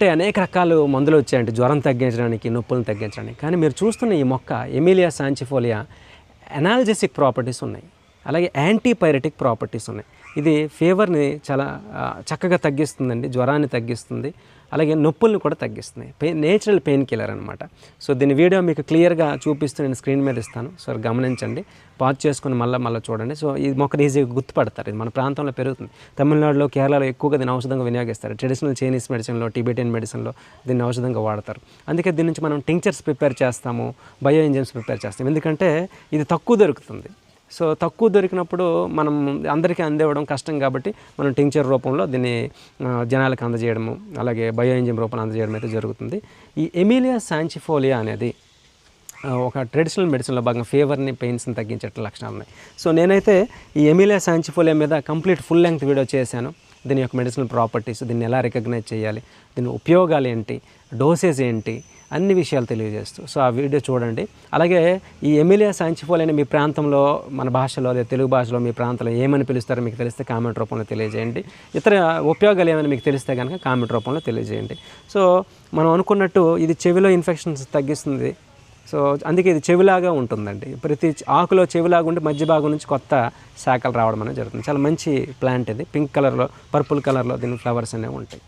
అంటే అనేక రకాలు మందులు వచ్చాయండి. జ్వరం తగ్గించడానికి నొప్పులను తగ్గించడానికి. కానీ మీరు చూస్తున్న ఈ మొక్క ఎమిలియా సాంచిఫోలియా ఎనాలజెసిక్ ప్రాపర్టీస్ ఉన్నాయి. అలాగే యాంటీపైరటిక్ ప్రాపర్టీస్ ఉన్నాయి. ఇది ఫీవర్ని చాలా చక్కగా తగ్గిస్తుందండి జ్వరాన్ని తగ్గిస్తుంది అలాగే నొప్పుల్ని కూడా తగ్గిస్తుంది. పెయిన్ నేచురల్ పెయిన్ కిల్లర్ అనమాట సో దీని వీడియో మీకు క్లియర్గా చూపిస్తూ నేను స్క్రీన్ మీద ఇస్తాను. సో గమనించండి. పాజ్ చేసుకుని మళ్ళీ మళ్ళీ చూడండి. సో ఈ మొక్కను ఈజీగా గుర్తుపడతారు. ఇది మన ప్రాంతంలో పెరుగుతుంది. తమిళనాడులో కేరళలో ఎక్కువగా దీన్ని ఔషధంగా వినియోగిస్తారు. ట్రెడిషనల్ చైనీస్ మెడిసిన్లో టిబెటియన్ మెడిసిన్లో దీన్ని ఔషధంగా వాడతారు. అందుకే దీని నుంచి మనం టింక్చర్స్ ప్రిపేర్ చేస్తాము బయో ఇంజన్స్ ప్రిపేర్ చేస్తాం ఎందుకంటే ఇది తక్కువ దొరుకుతుంది. సో తక్కువ దొరికినప్పుడు మనం అందరికీ అందివ్వడం కష్టం కాబట్టి మనం టింక్చర్ రూపంలో దీన్ని జనాలకు అందజేయడము అలాగే బయో ఇంజిన్ రూపంలో అందజేయడం అయితే జరుగుతుంది. ఈ ఎమిలియా శాంచిఫోలియా అనేది ఒక ట్రెడిషనల్ మెడిసిన్లో భాగంగా ఫీవర్ని పెయిన్స్ని తగ్గించేట లక్షణాలు ఉన్నాయి. సో నేనైతే ఈ ఎమిలియా శాంచిఫోలియా మీద కంప్లీట్ ఫుల్ లెంగ్త్ వీడియో చేశాను. దీని యొక్క మెడిసినల్ ప్రాపర్టీస్ దీన్ని ఎలా రికగ్నైజ్ చేయాలి దీని ఉపయోగాలు ఏంటి డోసేజ్ ఏంటి అన్ని విషయాలు తెలియజేస్తూ. సో ఆ వీడియో చూడండి. అలాగే ఈ ఎమిలియా అనే మీ ప్రాంతంలో మన భాషలో లేదా తెలుగు భాషలో మీ ప్రాంతంలో ఏమని పిలుస్తారో మీకు తెలిస్తే కామెంట్ రూపంలో తెలియజేయండి. ఇతర ఉపయోగాలు ఏమైనా మీకు తెలిస్తే కనుక కామెంట్ రూపంలో తెలియజేయండి. సో మనం అనుకున్నట్టు ఇది చెవిలో ఇన్ఫెక్షన్స్ తగ్గిస్తుంది. సో అందుకే ఇది చెవిలాగా ఉంటుందండి. ప్రతి ఆకులో చెవిలాగా ఉండి మధ్య భాగం నుంచి కొత్త శాఖలు రావడం అనేది జరుగుతుంది. చాలా మంచి ప్లాంట్ ఇది. పింక్ కలర్లో పర్పుల్ కలర్లో దీని ఫ్లవర్స్ అనేవి ఉంటాయి.